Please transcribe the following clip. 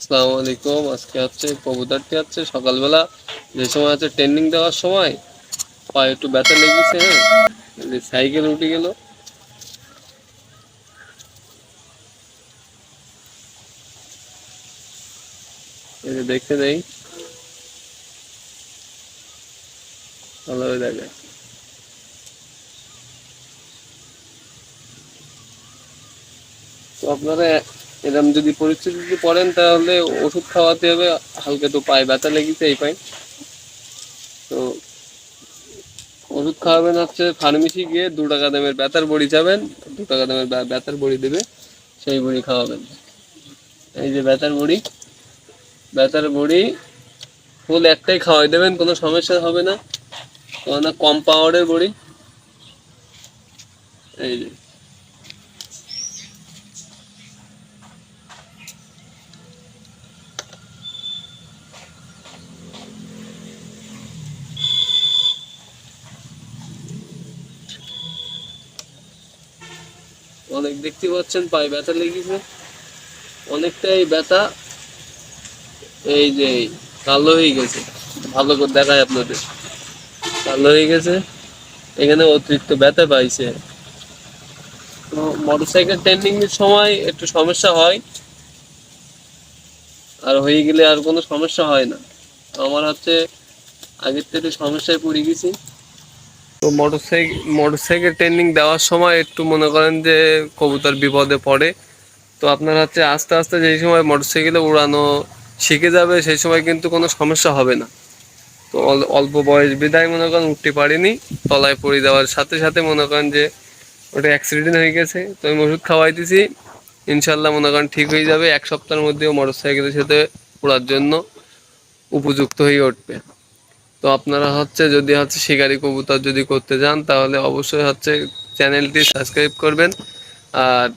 আসসালামু আলাইকুম। আজকে হচ্ছে কবুতরটি হচ্ছে সকালবেলা যে সময় হচ্ছে ট্রেনিং দেওয়ার সময় পায়ে একটু ব্যথা লেগেছে হ্যাঁ? সাইকেল উঠে গেল। দেখতে নেই ভালোভাবে দেখে তো আপনারা এরকম যদি পরিস্থিতিতে পড়েন তাহলে ওষুধ খাওয়াতে হবে, হালকা তো পায়ে ব্যথা লেগেছে এই পায়ে। তো ওষুধ খাওয়াবেন হচ্ছে ফার্মেসি গিয়ে দু টাকা দামের ব্যথার বড়ি যাবেন দু টাকা দামের ব্যা- ব্যথার বড়ি দেবে, সেই বড়ি খাওয়াবেন। এই যে ব্যথার বড়ি ব্যথার বড়ি ফুল একটাই খাওয়াই দেবেন, কোনো সমস্যা হবে না। কম পাওয়ারের বড়ি। এই যে। অনেক দেখতে পাচ্ছেন, পায়ে ব্যথা লেগেছে। অনেকটাই ব্যথা এই যে কালো হয়ে গেছে। ভালো করে দেখায় আপনাদের। কালো হয়ে গেছে। এখানে অতিরিক্ত ব্যথা পাইছে। তো মোটরসাইকেল ট্রেনিং এর সময় একটু সমস্যা হয়। আর হয়ে গেলে আর কোনো সমস্যা হয় না। আমার হচ্ছে আগের থেকে সমস্যায় পড়ে গেছি। তো মোটরসাইকেল মোটরসাইকেল ট্রেনিং দেওয়ার সময় একটু মনে করেন যে কবুতর বিপদে পড়ে। তো আপনার হচ্ছে আস্তে আস্তে যেই সময় মোটরসাইকেলে উড়ানো শিখে যাবে, সেই সময় কিন্তু কোনো সমস্যা হবে না। তো অল- অল্প বয়স বিদায় মনে করেন উঠতে পারিনি। তলায় পড়ে যাওয়ার সাথে সাথে মনে করেন যে ওটা অ্যাক্সিডেন্ট হয়ে গেছে। তো আমি ওষুধ খাওয়াইতেছি। ইনশাল্লাহ মনে করেন ঠিক হয়ে যাবে। এক সপ্তাহের মধ্যেও মোটরসাইকেলের সাথে উড়ার জন্য উপযুক্ত হয়ে উঠবে। তো আপনারা হচ্ছে যদি হচ্ছে শিকারি কবুতর যদি করতে যান, তাহলে অবশ্যই হচ্ছে চ্যানেলটি সাবস্ক্রাইব করবেন। আর